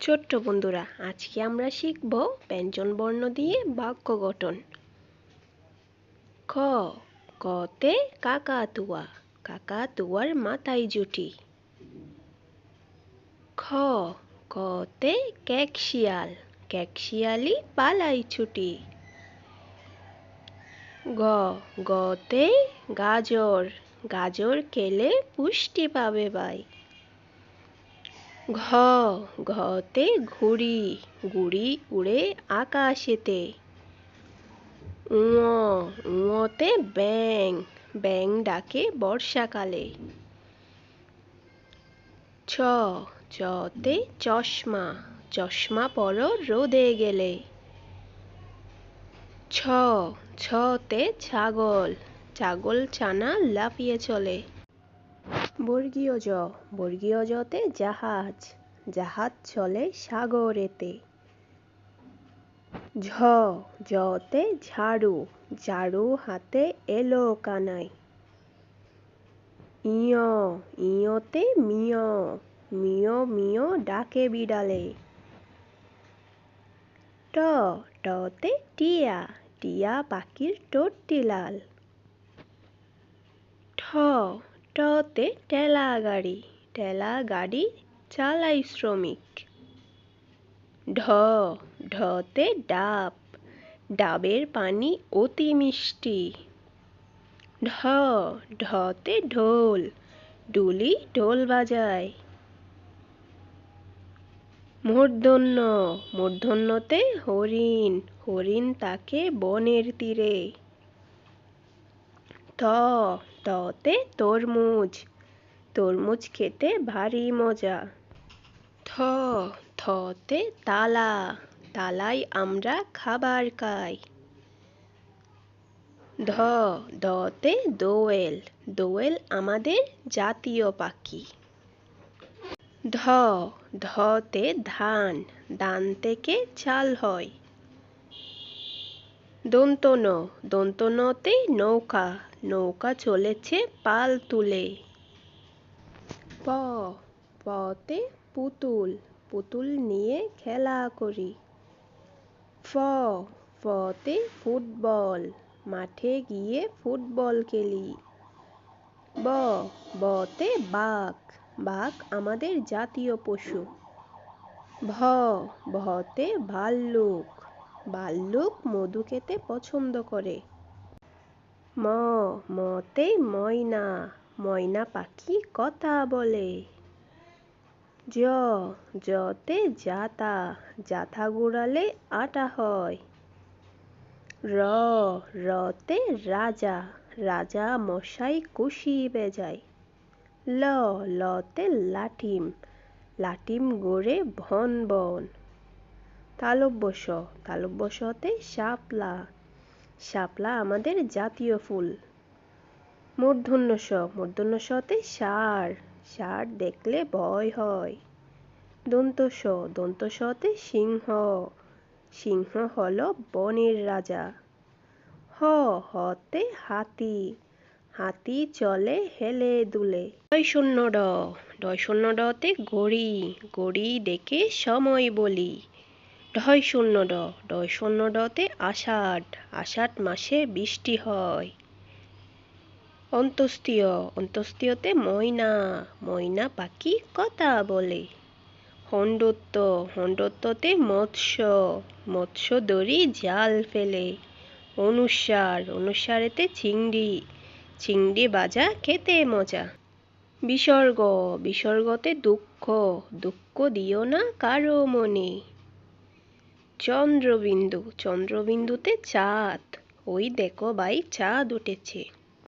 ছোট্ট বন্ধুরা, আজকে আমরা শিখব ব্যঞ্জন বর্ণ দিয়ে বাক্য গঠন। খ কতে কাকাতুয়া, কাকাতুয়ার মাথায় জুটি। খ কতে ক্যাকশিয়াল ক্যাকশিয়ালি পালাই ছুটি। গ, গতে গাজর গাজর খেলে পুষ্টি পাবে বাই। ঘ, ঘতে ঘুড়ি ঘুড়ি উড়ে আকাশেতে। উঁ উঁতে ব্যাং ব্যাং ডাকে বর্ষাকালে। ছ, চতে চশমা চশমা পরো রোদে গেলে। ছ, ছতে ছাগল ছাগল ছানা লাফিয়ে চলে। বর্গীয় জ। বর্গীয় জতে জাহাজ জাহাজ চলে সাগরেতে। ঝ, জতে ঝাড়ু ঝাড়ু হাতে এলো কানাই। ইয়, ইয়তে মিয় মিয় মিয় ডাকে বিড়ালে। ট, টতে টিয়া টিয়া পাখির টোটটি লাল। ঠ টতে ঠেলা গাড়ি ঠেলা গাড়ি চালাই শ্রমিক। ঢ, ঢতে ডাব, ডাবের পানি অতি মিষ্টি। ঢ, ঢতে ঢোল, ডুলি ঢোল বাজায়। মূর্ধন্য, মূর্ধন্যতে হরিণ হরিণ তাকে বনের তীরে। ত ততে তরমুজ। তরমুজ খেতে ভারী মজা। থ, থতে তালা। তালাই আমরা খাবার খাই। ধ ধতে দোয়েল। দোয়েল আমাদের জাতীয় পাখি। ধ, ধতে ধান। ধান থেকে চাল হয়। দন্তন, দন্তনতে নৌকা। নৌকা চলেছে পাল তুলে। প পতে পুতুল পুতুল নিয়ে খেলা করি। ফ ফতে ফুটবল, মাঠে গিয়ে ফুটবল খেলি। ব, বতে বাঘ বাঘ আমাদের জাতীয় পশু। ভ ভতে ভাল্লুক ভাল্লুক মধু খেতে পছন্দ করে। ম, মতে ময়না ময়না পাখি কথা বলে। জ জতে জাতা জাতা গুড়ালে আটা হয়। র, রতে রাজা রাজা মশাই কুশি বেজায়। ল, লতে লাঠিম লাঠিম গড়ে ভন বন। তালব্যস, তালব্যসতে শাপলা শাপলা আমাদের জাতীয় ফুল। মূর্ধন্য স মূর্ধন্য সতে সার সার দেখলে ভয় হয়। দন্ত স দন্ত সতে সিংহ সিংহ হল বনের রাজা। হ, হতে হাতি হাতি চলে হেলে দুলে। ডয় শূন্য ড ডয় শূন্য ডতে ঘড়ি ঘড়ি দেখে সময় বলি। ঢয় শূন্য ড। ডয় শূন্য ডতে আষাঢ় আষাঢ় মাসে বৃষ্টি হয়। অন্তস্তীয় অন্তস্তীয়তে ময়না ময়না পাখি কথা বলে। হণ্ডত্ব, হণ্ডত্বতে মৎস্য মৎস্য দড়ি জাল ফেলে। অনুসার, অনুসারেতে চিংড়ি চিংড়ি বাজা খেতে মজা। বিসর্গ, বিসর্গতে দুঃখ দুঃখ দিও না কারও মনে। চন্দ্রবিন্দু চন্দ্রবিন্দুতে চাঁদ। ওই দেখো ভাই চাঁদ উঠেছে।